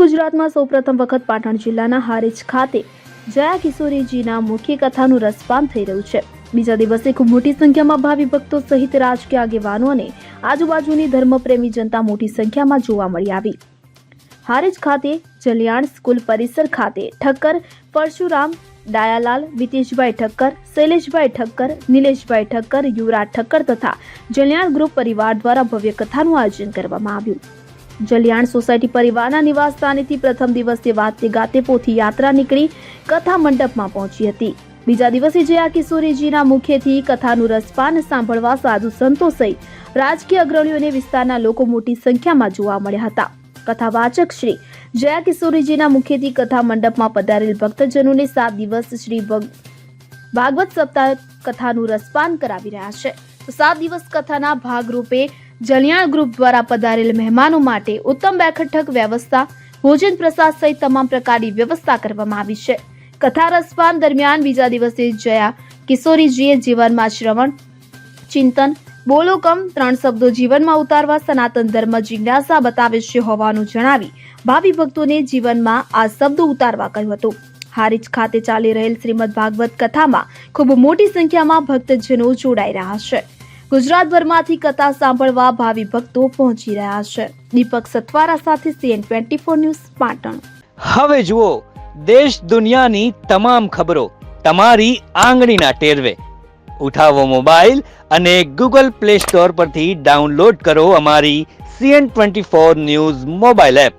ગુજરાતમાં સૌપ્રથમ વખત પાટણ જિલ્લાના હારીજ ખાતે જયા કિશોરીજીના મુખ્ય કથાનું રસપાન થઈ રહ્યું છે. બીજા દિવસે ખૂબ મોટી સંખ્યામાં ભાવિ ભક્તો સહિત રાજકીય આગેવાનો અને આજુબાજુની ધર્મપ્રેમી જનતા મોટી સંખ્યામાં જોવા મળી આવી. હારીજ ખાતે જલિયાણ સ્કૂલ પરિસર ખાતે ઠક્કર, પરશુરામ, ડાયાલાલ, વિતેશભાઈ ઠક્કર, શૈલેષભાઈ ઠક્કર, નિલેશભાઈ ઠક્કર, યુવરાજ ઠક્કર તથા જલિયાણ ગ્રુપ પરિવાર દ્વારા ભવ્ય કથાનું આયોજન કરવામાં આવ્યું. જલિયાણ સોસાયટી પરિવારના નિવાસ સ્થાનેથી પ્રથમ દિવસે વાતે ગાતે પોથી યાત્રા નીકળી કથા મંડપમાં પહોંચી હતી. બીજા દિવસે જયા કિશોરીજીના મુખેથી કથાનું રસપાન સાંભળવા સાધુ સંતો સહિત રાજકીય અગ્રણીઓને વિસ્તારના લોકો મોટી સંખ્યામાં જોવા મળ્યા હતા. કથાવાચક શ્રી જયા કિશોરીજીના મુખેથી કથા મંડપમાં પધારેલ ભક્તજનોને સાત દિવસ શ્રી ભગ- ભાગવત સપ્તાહ કથાનું રસપાન કરાવી રહ્યા છે. સાત દિવસ કથાના ભાગરૂપે જલિયાણ ગ્રુપ દ્વારા પધારેલ મહેમાનો માટે ઉત્તમ બેઠક વ્યવસ્થા, ભોજન પ્રસાદ સહિત તમામ પ્રકારની વ્યવસ્થા કરવામાં આવી છે. કથા રસપાન દરમિયાન બીજા દિવસે જયા કિશોરીજીએ જીવનમાં શ્રવણ, ચિંતન બોલો કમ ત્રણ શબ્દો જીવનમાં ઉતારવા સનાતન ધર્મ જિજ્ઞાસા બતાવે છે હોવાનું જણાવી ભાવિ ભક્તોને જીવનમાં આ શબ્દો ઉતારવા કહ્યું હતું. હારીજ ખાતે ચાલી રહેલ શ્રીમદ ભાગવત કથામાં ખૂબ મોટી સંખ્યામાં ભક્તજનો જોડાઈ રહ્યા છે. ગુજરાતભરમાંથી કથા સાંભળવા ભાવિ ભક્તો પહોંચી રહ્યા છે. દીપક સતવારા સાથે CN twenty four news Patan. હવે જુઓ, દેશ દુનિયાની તમામ ખબરો તમારી આંગળીના ટેરવે. ઉઠાવો મોબાઈલ અને ગૂગલ પ્લે સ્ટોર પરથી ડાઉનલોડ કરો અમારી CN twenty four news mobile app.